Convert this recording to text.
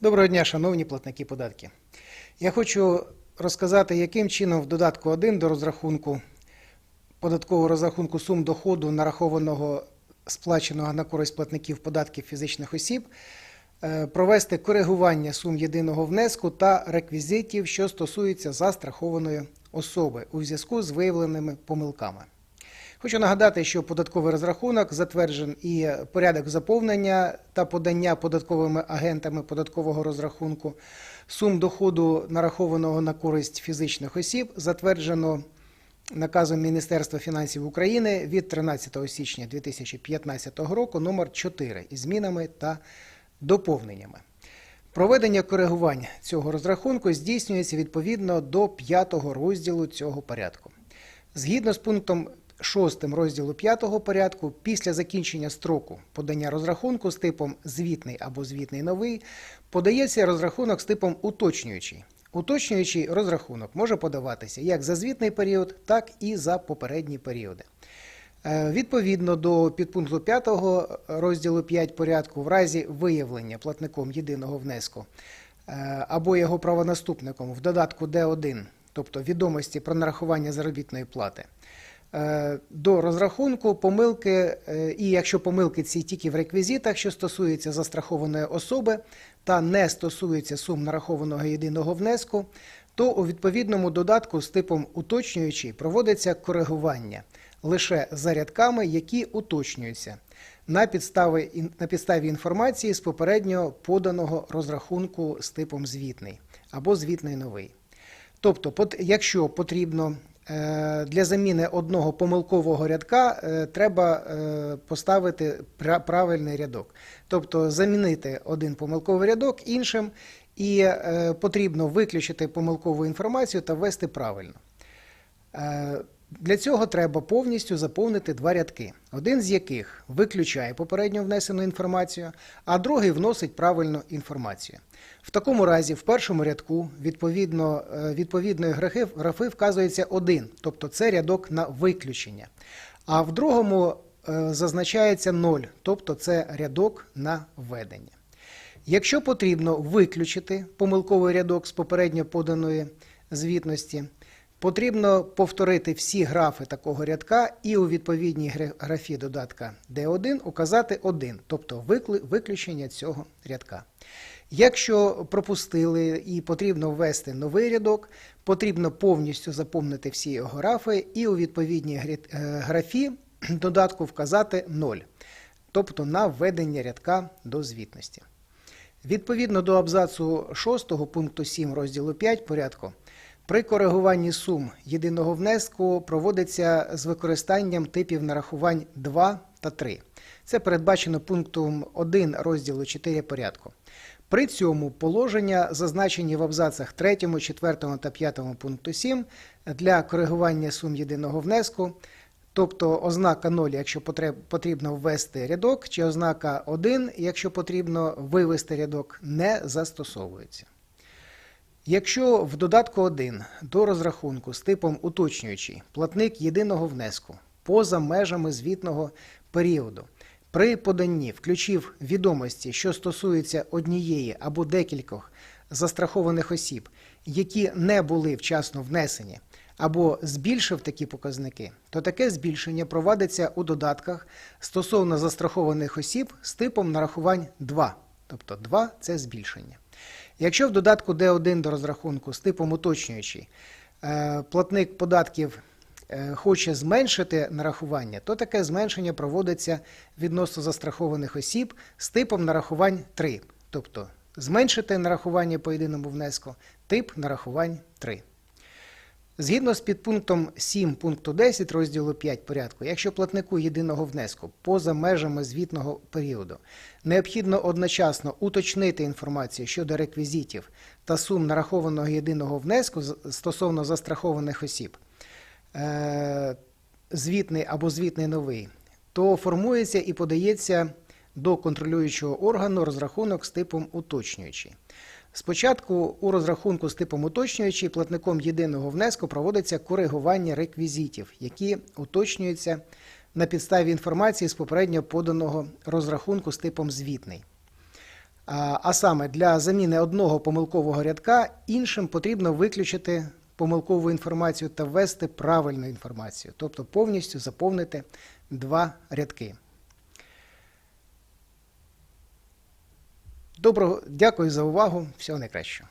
Доброго дня, шановні платники податки. Я хочу розказати, яким чином в додатку 1 до розрахунку податкового розрахунку сум доходу, нарахованого сплаченого на користь платників податків фізичних осіб, е, провести коригування сум єдиного внеску та реквізитів, що стосуються застрахованої особи у зв'язку з виявленими помилками. Хочу нагадати, що податковий розрахунок затверджен і порядок заповнення та подання податковими агентами податкового розрахунку сум доходу, нарахованого на користь фізичних осіб, затверджено наказом Міністерства фінансів України від 13 січня 2015 року номер 4 із змінами та доповненнями. Проведення коригувань цього розрахунку здійснюється відповідно до 5 розділу цього порядку. Згідно з пунктом 6 розділу 5 порядку, після закінчення строку подання розрахунку з типом звітний або звітний новий, подається розрахунок з типом уточнюючий. Уточнюючий розрахунок може подаватися як за звітний період, так і за попередні періоди. Е, Відповідно до підпункту 5 розділу 5 порядку, в разі виявлення платником єдиного внеску е, або його правонаступником в додатку Д1, тобто відомості про нарахування заробітної плати, до розрахунку помилки, е, і якщо помилки ці тільки в реквізитах, що стосуються застрахованої особи та не стосуються сум нарахованого єдиного внеску, то у відповідному додатку з типом уточнюючий проводиться коригування лише за рядками, які уточнюються на підставі, на підставі інформації з попередньо поданого розрахунку з типом звітний або звітний новий. Тобто, якщо потрібно е, для заміни одного помилкового рядка, е, треба е, поставити правильний рядок. Тобто замінити один помилковий рядок іншим, і е, потрібно виключити помилкову інформацію та ввести правильно. Для цього треба повністю заповнити два рядки, один з яких виключає попередньо внесену інформацію, а другий вносить правильну інформацію. В такому разі в першому рядку відповідно, е, відповідної графи, графи вказується один, тобто це рядок на виключення. А в другому е, зазначається 0, тобто це рядок на введення. Якщо потрібно виключити помилковий рядок з попередньо поданої звітності, потрібно повторити всі графи такого рядка і у відповідній графі додатка D1 указати 1, тобто виключення цього рядка. Якщо пропустили і потрібно ввести новий рядок, потрібно повністю заповнити всі його графи і у відповідній е, графі додатку вказати 0, тобто на введення рядка до звітності. Відповідно до абзацу 6 пункту 7 розділу 5 порядку, при коригуванні сум єдиного внеску проводиться з використанням типів нарахувань 2 та 3. Це передбачено пунктом 1 розділу 4 порядку. При цьому положення, зазначені в абзацах 3, 4 та 5 пункту 7 для коригування сум єдиного внеску, тобто ознака 0, якщо потрібно ввести рядок, чи ознака 1, якщо потрібно вивести рядок, не застосовується. Якщо в додатку 1 до розрахунку з типом уточнюючий платник єдиного внеску поза межами звітного періоду при поданні включив відомості, що стосуються однієї або декількох застрахованих осіб, які не були вчасно внесені, або збільшив такі показники, то таке збільшення провадиться у додатках стосовно застрахованих осіб з типом нарахувань 2, тобто 2 – це збільшення. Якщо в додатку D1 до розрахунку з типом уточнюючий е, платник податків е, хоче зменшити нарахування, то таке зменшення проводиться відносно застрахованих осіб з типом нарахувань 3, тобто зменшити нарахування по єдиному внеску, тип нарахувань 3. Згідно з підпунктом 7 пункту 10 розділу 5 порядку, якщо платнику єдиного внеску поза межами звітного періоду необхідно одночасно уточнити інформацію щодо реквізитів та сум нарахованого єдиного внеску стосовно застрахованих осіб, е, звітний або звітний новий, то формується і подається до контролюючого органу розрахунок з типом уточнюючий. Спочатку у розрахунку з типом уточнюючий платником єдиного внеску проводиться коригування реквізитів, які уточнюються на підставі інформації з попередньо поданого розрахунку з типом звітний. А саме для заміни одного помилкового рядка іншим потрібно виключити помилкову інформацію та ввести правильну інформацію, тобто повністю заповнити два рядки. Доброго, дякую за увагу. Всього найкращого.